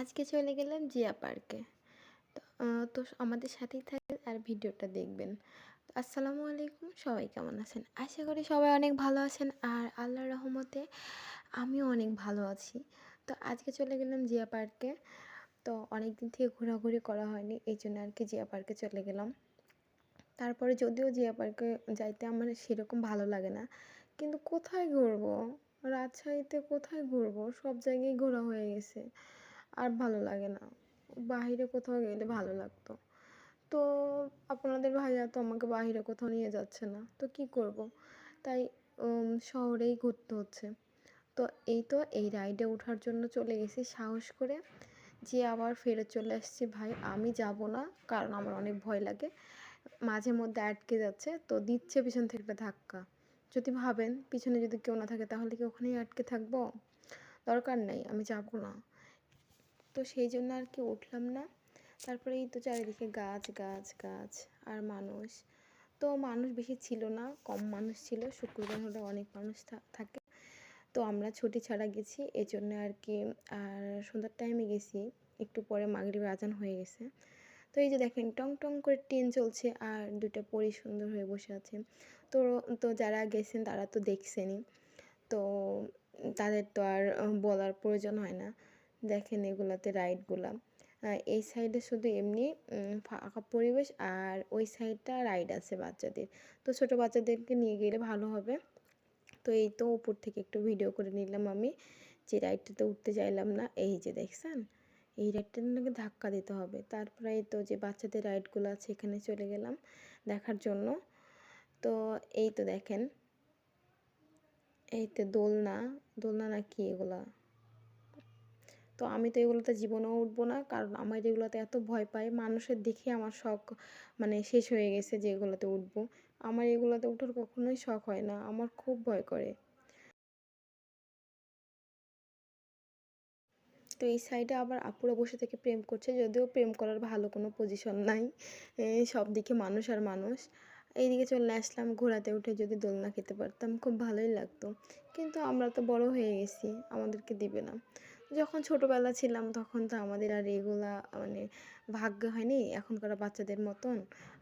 আজকে চলে গেলাম জিয়া পার্কে তো আমাদের সাথেই থাকেন আর ভিডিওটা দেখবেন। আসসালামু আলাইকুম, সবাই কেমন আছেন? আশা করি সবাই অনেক ভালো আছেন আর আল্লাহর রহমতে আমিও অনেক ভালো আছি। তো আজকে চলে গেলাম জিয়া পার্কে তো অনেক দিন থেকে ঘোরাঘুরি করা হয়নি, এই জন্য আর কি জিয়া পার্কে চলে গেলাম। তারপরে যদিও জিয়া পার্কে যাইতে আমার সেরকম ভালো লাগে না, কিন্তু কোথায় ঘুরবো? রাজশাহীতে কোথায় ঘুরবো? সব জায়গায় ঘোরা হয়ে গেছে। আর ভালো লাগে না। বাইরে কোথাও গেলে ভালো লাগতো। তো আপনাদের ভাইয়া তো আমাকে বাইরে কোথাও নিয়ে যাচ্ছে না। তো কি করব? তাই শহরেই ঘুরতে হচ্ছে। তো এই তো এই রাইডে ওঠার জন্য চলে গেছি সাহস করে। যে আবার ফেরত চলে আসছি ভাই। আমি যাব না, কারণ আমার অনেক ভয় লাগে। মাঝে মধ্যে আটকে যাচ্ছে, তো দিচ্ছে পিছন থেকে একটা ধাক্কা। যদি ভাবেন, পিছনে যদি কেউ না থাকে তাহলে কি ওখানেই আটকে থাকব? দরকার নেই, আমি যাব না। তো সেই জন্য আর কি উঠলাম না। তারপরে এই তো চারিদিকে গাছ গাছ গাছ আর মানুষ। তো মানুষ বেশি ছিল না, কম মানুষ ছিল। শুক্রবার হলে অনেক মানুষ থাকে। তো আমরা ছুটি ছাড়া গেছি। এই জন্য আর কি আর সন্ধ্যার টাইমে গেছি। একটু পরে মাগরিবের আজান হয়ে গেছে। তো এই যে দেখেন, টং টং করে ট্রেন চলছে আর দুটো পরি সুন্দর হয়ে বসে আছে। তো তো যারা গেছেন তারা তো দেখছেনই। তো তাদের তো আর বলার প্রয়োজন হয় না। দেখেন এগুলাতে রাইডগুলা এই সাইডে শুধু এমনি ফাঁকা পরিবেশ আর ওই সাইডটা রাইড আছে বাচ্চাদের। তো ছোট বাচ্চাদেরকে নিয়ে গেলে ভালো হবে। তো এই তো উপর থেকে একটু ভিডিও করে নিলাম আমি যে রাইডটাতে উঠতে চাইলাম না। এই যে দেখছেন? এই রাইডটা নাকি ধাক্কা দিতে হবে। তারপরে তো যে বাচ্চাদের রাইডগুলো আছে, এখানে চলে গেলাম দেখার জন্য। তো এই তো দেখেন, এই তো দোলনা। দোলনা না কি এগুলা? তো আমি তো এগুলোতে জীবনেও উঠবো না। কারণ আমার এগুলোতে এত ভয় পাই মানুষের দেখে আমার শখ মানে শেষ হয়ে গেছে যে এগুলোতে উঠবো। আমার এগুলোতে ওঠার কখনোই শখ হয় না, আমার খুব ভয় করে। তো এই সাইডে আবার আপুরা বসে থেকে প্রেম করছে, যদিও প্রেম করার ভালো কোনো পজিশন নাই। সব দিকে মানুষ আর মানুষ। এইদিকে চলে আসলাম ঘোরাতে উঠে যদি দোলনা খেতে পারতাম, খুব ভালোই লাগতো। কিন্তু আমরা তো বড় হয়ে গেছি, আমাদেরকে দিবে না। যখন ছোটবেলা ছিলাম তখন তো আমাদের আর এগুলা মানে ভাগ্য হয়নি। এখনকার বাচ্চাদের মতন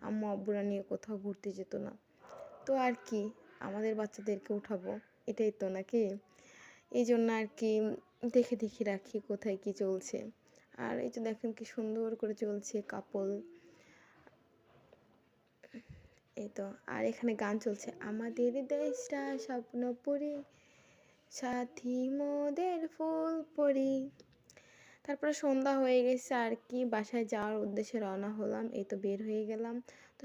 আম্মু আব্বুরা নিয়ে কোথাও ঘুরতে যেত না। তো আর কি, আমাদের বাচ্চাদেরকে উঠাবো, এটাই তো নাকি? এই জন্য আর কি দেখে দেখে রাখি কোথায় কি চলছে। আর এই যে দেখেন কি সুন্দর করে চলছে কাপল। এই তো, আর এখানে গান চলছে, আমাদের দেশটা স্বপ্নপুরী। সাথী মোদের ফুল পরি। তারপরে সন্ধ্যা হয়ে গেছে আর কি, বাসায় যাওয়ার উদ্দেশ্যে রওনা হলাম, এই তো বের হয়ে গেলাম। তো